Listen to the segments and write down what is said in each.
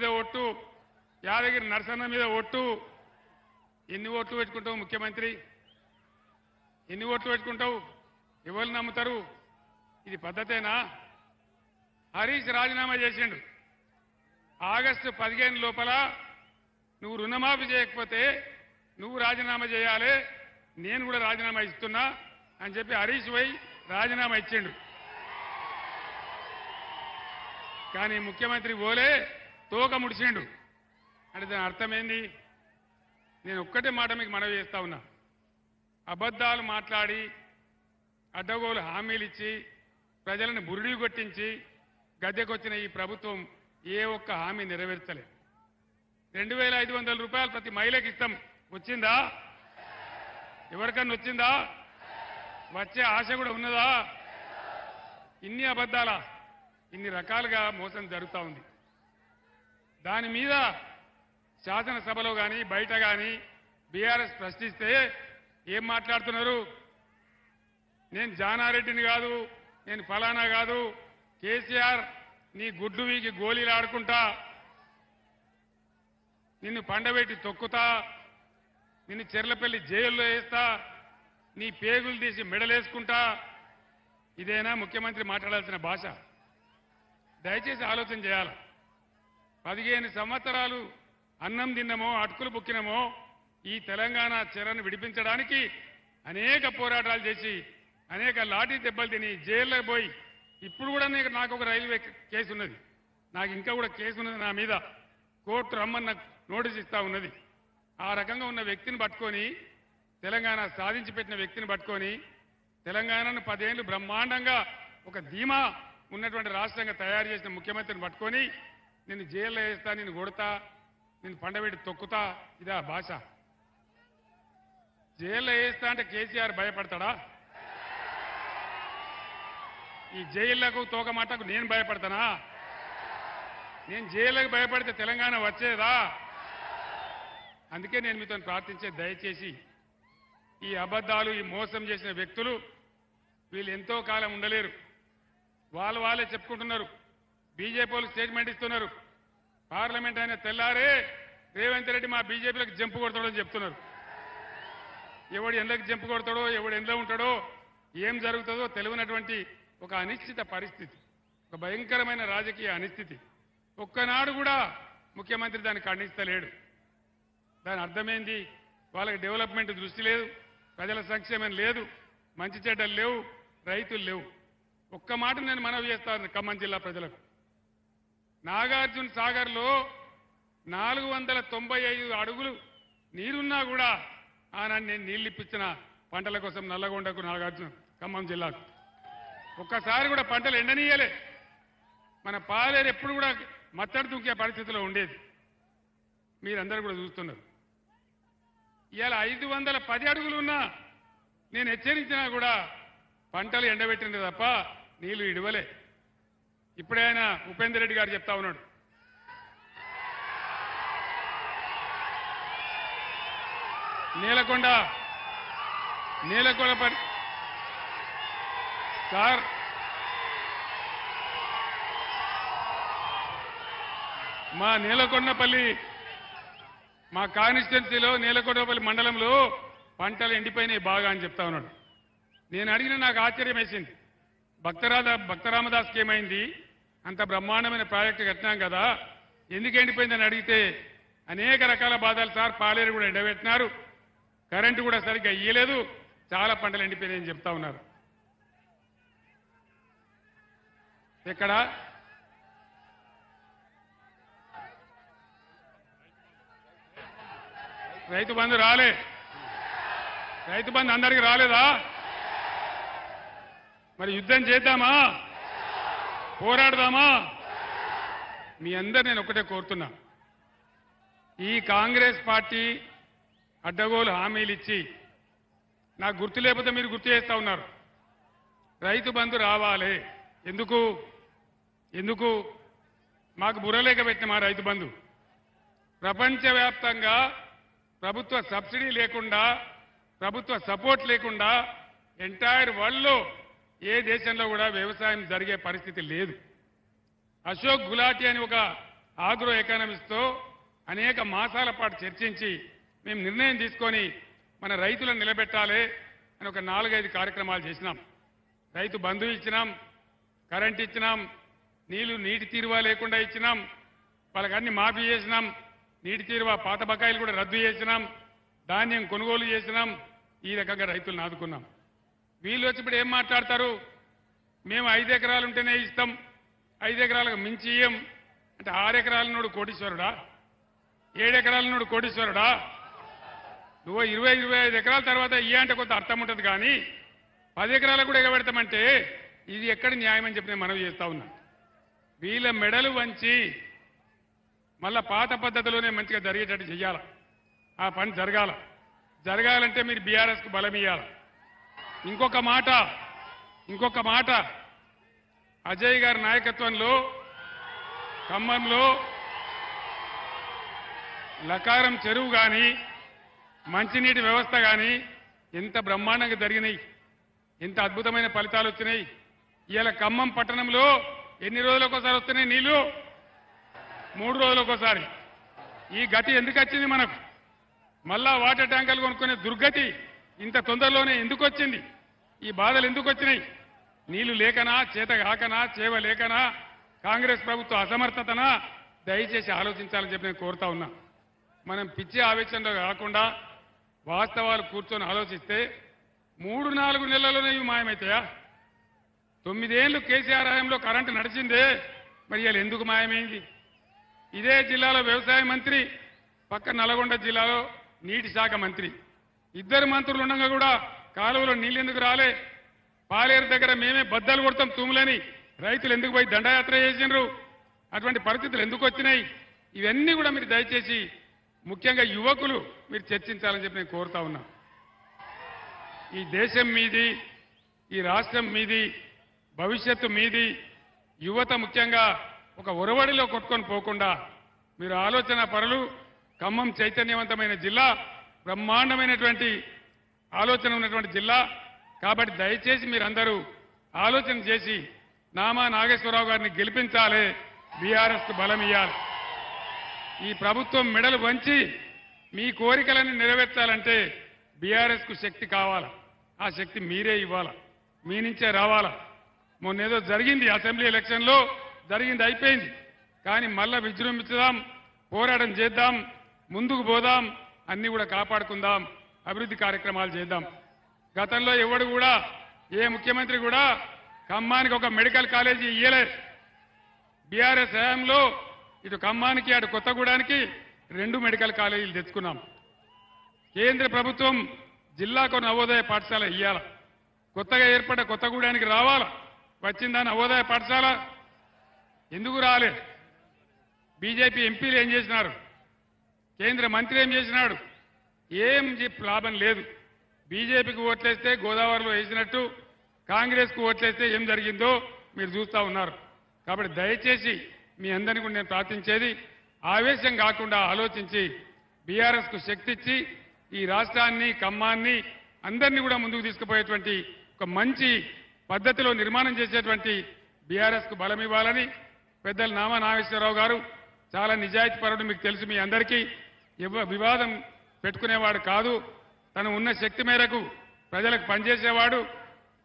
మీద ఒట్టు యాదగిరి నరసన్న మీద ఒట్టు ఎన్ని ఓట్లు పెట్టుకుంటావు ముఖ్యమంత్రి? ఎన్ని ఓట్లు పెట్టుకుంటావు? ఎవరు నమ్ముతారు? ఇది పద్ధతేనా? హరీష్ రాజీనామా చేసిండు. ఆగస్టు పదిహేను లోపల నువ్వు రుణమాఫీ చేయకపోతే నువ్వు రాజీనామా చేయాలి నేను కూడా రాజీనామా ఇస్తున్నా అని చెప్పి హరీష్ పోయి రాజీనామా ఇచ్చిండు. కానీ ముఖ్యమంత్రి ఓలే తోక ముడిచిండు అంటే దాని అర్థమేంది? నేను ఒక్కటే మాట మీకు మనవి చేస్తా ఉన్నా. అబద్ధాలు మాట్లాడి అడ్డగోలు హామీలు ఇచ్చి ప్రజలను బురుడి కొట్టించి గద్దెకొచ్చిన ఈ ప్రభుత్వం ఏ ఒక్క హామీ నెరవేర్చలే. రెండు వేల ఐదు వందల రూపాయలు ప్రతి మహిళకి ఇస్తాం. వచ్చిందా? ఎవరికన్నా వచ్చిందా? వచ్చే ఆశ కూడా ఉన్నదా? ఇన్ని అబద్ధాలా? ఇన్ని రకాలుగా మోసం జరుగుతూ ఉంది. దాని మీద శాసనసభలో కానీ బయట కానీ బీఆర్ఎస్ ప్రశ్నిస్తే ఏం మాట్లాడుతున్నారు? నేను జానారెడ్డిని కాదు నేను ఫలానా కాదు కేసీఆర్ నీ గుడ్డు వీకి గోళీలు ఆడుకుంటా నిన్ను పండబెట్టి తొక్కుతా నిన్ను చెర్లపల్లి జైల్లో వేస్తా నీ పేగులు తీసి మెడలేసుకుంటా ఇదేనా ముఖ్యమంత్రి మాట్లాడాల్సిన భాష? దయచేసి ఆలోచన చేయాలి? పదిహేను సంవత్సరాలు అన్నం తిన్నమో అటుకులు బుక్కినమో ఈ తెలంగాణ చెరను విడిపించడానికి అనేక పోరాటాలు చేసి అనేక లాఠీ దెబ్బలు తిని జైల్లో పోయి ఇప్పుడు కూడా నేను నాకు ఒక రైల్వే కేసు ఉన్నది. నాకు ఇంకా కూడా కేసు ఉన్నది నా మీద. కోర్టు రమ్మన్న నోటీస్ ఇస్తా ఉన్నది. ఆ రకంగా ఉన్న వ్యక్తిని పట్టుకొని తెలంగాణ సాధించి పెట్టిన వ్యక్తిని పట్టుకొని తెలంగాణను పదేళ్ళు బ్రహ్మాండంగా ఒక ధీమా ఉన్నటువంటి రాష్ట్రంగా తయారు చేసిన ముఖ్యమంత్రిని పట్టుకొని నేను జైల్లో వేస్తా నేను కొడతా నేను పండబెట్టి తొక్కుతా ఇదా భాష. జైల్లో వేస్తా అంటే కేసీఆర్ భయపడతాడా? ఈ జైళ్ళకు తోకమాటకు నేను భయపడతానా? నేను జైళ్ళకు భయపడితే తెలంగాణ వచ్చేదా? అందుకే నేను మీతో ప్రార్థించే దయచేసి ఈ అబద్ధాలు ఈ మోసం చేసిన వ్యక్తులు వీళ్ళు ఎంతో కాలం ఉండలేరు. వాళ్ళు వాళ్ళే చెప్పుకుంటున్నారు. బీజేపీ వాళ్ళు స్టేట్మెంట్ ఇస్తున్నారు. పార్లమెంట్ అయిన తెల్లారే రేవంత్ రెడ్డి మా బీజేపీలకు జంపు కొడతాడని చెప్తున్నారు. ఎవడు ఎండ్లకు జంపు కొడతాడో ఎవడు ఎండ్లో ఉంటాడో ఏం జరుగుతుందో తెలియనటువంటి ఒక అనిశ్చిత పరిస్థితి. ఒక భయంకరమైన రాజకీయ అనిస్థితి ఒక్కనాడు కూడా ముఖ్యమంత్రి దాన్ని ఖండిస్తలేడు. దాని అర్థమైంది? వాళ్ళకి డెవలప్మెంట్ దృష్టి లేదు ప్రజల సంక్షేమం లేదు మంచి చెడ్డలు లేవు రైతులు లేవు. ఒక్క మాట నేను మనవి చేస్తాను ఖమ్మం జిల్లా ప్రజలకు. నాగార్జున సాగర్లో నాలుగు వందల తొంభై ఐదు అడుగులు నీరున్నా కూడా ఆనాడు నేను నీళ్ళు ఇప్పించిన పంటల కోసం నల్లగొండకు నాగార్జున ఖమ్మం జిల్లాకు. ఒక్కసారి కూడా పంటలు ఎండనీయలే. మన పాలేరు ఎప్పుడు కూడా మత్తడి దుంకే పరిస్థితిలో ఉండేది. మీరందరూ కూడా చూస్తున్నారు. ఇవాళ ఐదు వందల పది అడుగులు ఉన్నా నేను హెచ్చరించినా కూడా పంటలు ఎండబెట్టింది తప్ప నీళ్ళు ఇడవలే. ఇప్పుడే ఆయన ఉపేందర్ రెడ్డి గారు చెప్తా ఉన్నాడు. నీలకొండ నీలకొండ పరి సార్. మా నీలకొండపల్లి మా కాన్స్టిట్యున్సీలో నీలకొండపల్లి మండలంలో పంటలు ఎండిపోయినాయి బాగా అని చెప్తా ఉన్నాడు. నేను అడిగిన నాకు ఆశ్చర్యం వేసింది భక్తరాధ భక్తరామదాస్కి ఏమైంది? అంత బ్రహ్మాండమైన ప్రాజెక్టు కట్టినాం కదా. ఎందుకు ఎండిపోయిందని అడిగితే అనేక రకాల బాధలు సార్ పాలేరు కూడా ఎండబెట్టినారు. కరెంటు కూడా సరిగ్గా ఇయ్యలేదు. చాలా పంటలు ఎండిపోయినాయని చెప్తా ఉన్నారు. ఎక్కడ? రైతు బంధు రాలే. రైతు బంధు అందరికి రాలేదా? మరి యుద్ధం చేద్దామా? పోరాడదామా? మీ అందరు నేను ఒకటే కోరుతున్నా. ఈ కాంగ్రెస్ పార్టీ అడ్డగోలు హామీలు ఇచ్చి నాకు గుర్తు లేకపోతే మీరు గుర్తు చేస్తా ఉన్నారు. రైతు బంధు రావాలి. ఎందుకు? ఎందుకు? మాకు బుర్రలేక పెట్టిన మా రైతు బంధు. ప్రపంచవ్యాప్తంగా ప్రభుత్వ సబ్సిడీ లేకుండా ప్రభుత్వ సపోర్ట్ లేకుండా ఎంటైర్ వరల్డ్లో ఏ దేశంలో కూడా వ్యవసాయం జరిగే పరిస్థితి లేదు. అశోక్ గులాటి అని ఒక ఆగ్రో ఎకానమిస్ట్తో అనేక మాసాల పాటు చర్చించి మేము నిర్ణయం తీసుకొని మన రైతులను నిలబెట్టాలి అని ఒక నాలుగైదు కార్యక్రమాలు చేసినాం. రైతు బంధు ఇచ్చినాం కరెంట్ ఇచ్చినాం నీళ్ళు నీటి తీరువా లేకుండా ఇచ్చినాం వాళ్ళకన్నీ మాఫీ చేసినాం నీటి తీరువా పాత బకాయిలు కూడా రద్దు చేసినాం ధాన్యం కొనుగోలు చేసినాం ఈ రకంగా రైతులను ఆదుకున్నాం. వీళ్ళు వచ్చి ఇప్పుడు ఏం మాట్లాడతారు? మేము ఐదు ఎకరాలు ఉంటేనే ఇస్తాం. ఐదు ఎకరాలకు మించి ఇయ్యం. అంటే ఆరు ఎకరాల నోడు కోటీశ్వరుడా? ఏడు ఎకరాల నోడు కోటీశ్వరుడా? నువ్వు ఇరవై ఇరవై ఐదు ఎకరాల తర్వాత ఇయ్య అంటే కొంత అర్థం ఉంటుంది కానీ పది ఎకరాలకు కూడా ఎగబెడతామంటే ఇది ఎక్కడ న్యాయం అని చెప్పి నేను మనవి చేస్తా ఉన్నా. వీళ్ళ మెడలు వంచి మళ్ళా పాత పద్ధతిలోనే మంచిగా జరిగేటట్టు చేయాల ఆ పని జరగాల. జరగాలంటే మీరు బీఆర్ఎస్కు బలం ఇవ్వాలి ఇంకొక మాట ఇంకొక మాట. అజయ్ గారి నాయకత్వంలో ఖమ్మంలో లకారం చెరువు కానీ మంచినీటి వ్యవస్థ కానీ ఎంత బ్రహ్మాండంగా జరిగినాయి. ఎంత అద్భుతమైన ఫలితాలు వచ్చినాయి. ఇవాళ ఖమ్మం పట్టణంలో ఎన్ని రోజులకు ఒకసారి వస్తున్నాయి నీళ్ళు? మూడు రోజులకు ఒకసారి. ఈ గతి ఎందుకు వచ్చింది మనకు? మళ్ళా వాటర్ ట్యాంకర్లు కొనుక్కునే దుర్గతి ఇంత తొందరలోనే ఎందుకు వచ్చింది ఈ బాధలు ఎందుకు వచ్చినాయి నీళ్ళు లేకనా చేత కాకనా చేవ లేకనా? కాంగ్రెస్ ప్రభుత్వ అసమర్థతనా? దయచేసి ఆలోచించాలని చెప్పి నేను కోరుతా ఉన్నా. మనం పిచ్చి ఆవేశంలో కాకుండా వాస్తవాలు కూర్చొని ఆలోచిస్తే మూడు నాలుగు నెలల్లోనే ఇవి మాయమవుతాయా తొమ్మిదేళ్ళు కేసీఆర్ హయాంలో కరెంటు నడిచిందే మరి ఇవాళ ఎందుకు మాయమైంది? ఇదే జిల్లాలో వ్యవసాయ మంత్రి పక్క నల్గొండ జిల్లాలో నీటి శాఖ మంత్రి. ఇద్దరు మంత్రులు ఉండగా కూడా కాలువలో నీళ్ళు ఎందుకు రాలే? పాలేరు దగ్గర మేమే బద్దలు కొడతాం తూములని. రైతులు ఎందుకు పోయి దండయాత్ర చేసినారు అటువంటి పరిస్థితులు ఎందుకు వచ్చినాయి? ఇవన్నీ కూడా మీరు దయచేసి ముఖ్యంగా యువకులు మీరు చర్చించాలని చెప్పి నేను కోరుతా ఉన్నా. ఈ దేశం మీది ఈ రాష్ట్రం మీది భవిష్యత్తు మీది యువత ముఖ్యంగా ఒక ఒరవడిలో కొట్టుకొని పోకుండా మీరు ఆలోచన పరులు ఖమ్మం చైతన్యవంతమైన జిల్లా బ్రహ్మాండమైనటువంటి ఆలోచన ఉన్నటువంటి జిల్లా. కాబట్టి దయచేసి మీరందరూ ఆలోచన చేసి నామా నాగేశ్వరరావు గారిని గెలిపించాలి. బీఆర్ఎస్కు బలం ఇవ్వాలి ఈ ప్రభుత్వం మెడలు వంచి మీ కోరికలను నెరవేర్చాలంటే బీఆర్ఎస్కు శక్తి కావాలా? ఆ శక్తి మీరే ఇవ్వాలా? మీ నుంచే రావాలా? మొన్నేదో జరిగింది అసెంబ్లీ ఎలక్షన్లో జరిగింది అయిపోయింది. కానీ మళ్ళా విజృంభించుదాం పోరాటం చేద్దాం ముందుకు పోదాం అన్ని కూడా కాపాడుకుందాం. అభివృద్ధి కార్యక్రమాలు చేద్దాం. గతంలో ఎవడు కూడా ఏ ముఖ్యమంత్రి కూడా ఖమ్మానికి ఒక మెడికల్ కాలేజీ ఇయ్యలేదు బీఆర్ఎస్ హయాంలో ఇటు ఖమ్మానికి అటు కొత్తగూడానికి రెండు మెడికల్ కాలేజీలు తెచ్చుకున్నాం. కేంద్ర ప్రభుత్వం జిల్లాకు నవోదయ పాఠశాల ఇయ్యాల. కొత్తగా ఏర్పడ్డ కొత్తగూడానికి రావాల. వచ్చిందా నవోదయ పాఠశాల? ఎందుకు రాలే? బీజేపీ ఎంపీలు ఏం చేసినారు? కేంద్ర మంత్రి ఏం చేసినాడు? ఏం చెప్పి లాభం లేదు. బీజేపీకి ఓట్లేస్తే గోదావరిలో వేసినట్టు కాంగ్రెస్కు ఓట్లేస్తే ఏం జరిగిందో మీరు చూస్తా ఉన్నారు. కాబట్టి దయచేసి మీ అందరినీ కూడా నేను ప్రార్థించేది ఆవేశం కాకుండా ఆలోచించి బీఆర్ఎస్కు ఈ రాష్ట్రాన్ని ఖమ్మాన్ని అందరినీ కూడా ముందుకు తీసుకుపోయేటువంటి ఒక మంచి పద్ధతిలో నిర్మాణం చేసేటువంటి బీఆర్ఎస్కు బలం ఇవ్వాలని పెద్దలు నామా నాగేశ్వరరావు గారు చాలా నిజాయితీ పరుడు మీకు తెలుసు మీ అందరికీ. వివాదం పెట్టుకునేవాడు కాదు. తను ఉన్న శక్తి మేరకు ప్రజలకు పనిచేసేవాడు.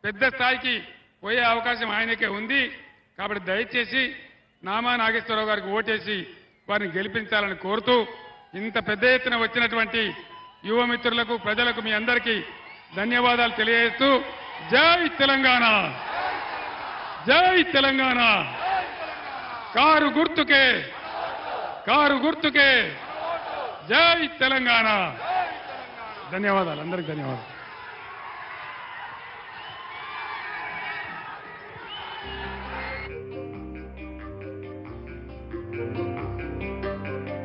పెద్ద స్థాయికి పోయే అవకాశం ఆయనకే ఉంది. కాబట్టి దయచేసి నామా నాగేశ్వరరావు గారికి ఓటేసి వారిని గెలిపించాలని కోరుతూ ఇంత పెద్ద ఎత్తున వచ్చినటువంటి యువమిత్రులకు ప్రజలకు మీ అందరికీ ధన్యవాదాలు తెలియజేస్తూ జై తెలంగాణ! జై తెలంగాణ! కారు గుర్తుకే! కారు గుర్తుకే! జై తెలంగాణ. ధన్యవాదాలు అందరికి ధన్యవాదాలు.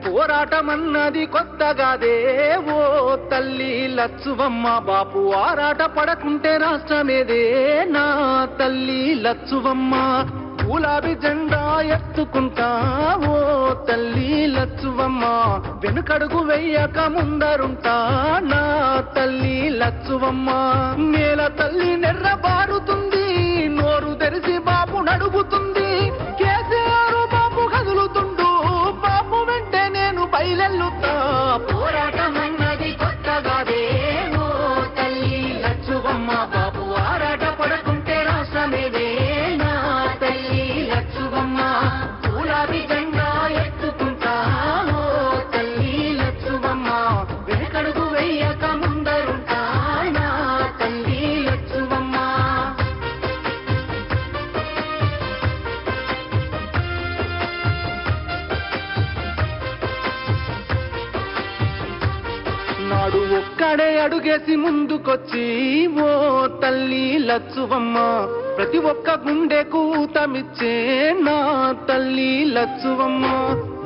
పోరాటమన్నది కొత్తగాదే ఓ తల్లి లచ్చువమ్మ బాపు ఆరాట పడకుంటే రాష్ట్రమేదే నా తల్లి లచ్చువమ్మ. గులాబీ జెండా ఎత్తుకుంటా ఓ తల్లి లచ్చువమ్మ. వెనుకడుగు వెయ్యక ముందరుంటా నా తల్లి లచ్చువమ్మ. నేల తల్లి నెర్రబారుతుంది నోరు తెరిచి బాబు నడుగుతుంది వాడు అడుగేసి ముందుకొచ్చి ఓ తల్లి లచ్చువమ్మ ప్రతి ఒక్క గుండెకు కూతమిచ్చే నా తల్లి లచ్చువమ్మ.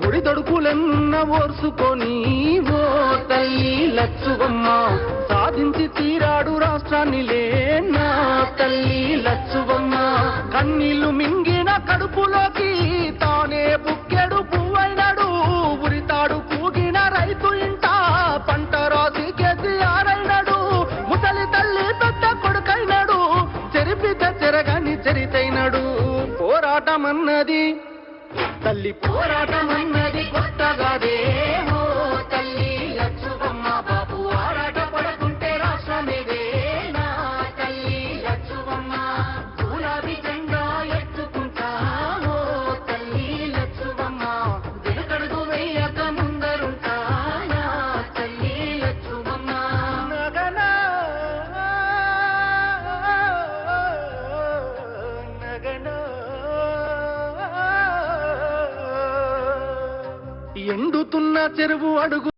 ముడి దొడుకులెన్న ఓర్చుకొని ఓ తల్లి లచ్చువమ్మ సాధించి తీరాడు రాష్ట్రాన్నిలే నా తల్లి లచ్చువమ్మ. కన్నీళ్ళు మింగిన కడుపులోకి తానే బుక్కెడు పువ్వైనడు ఉరితాడు ఉన్నది. తల్లి పోరాటమన్నది చెరువు అడుగు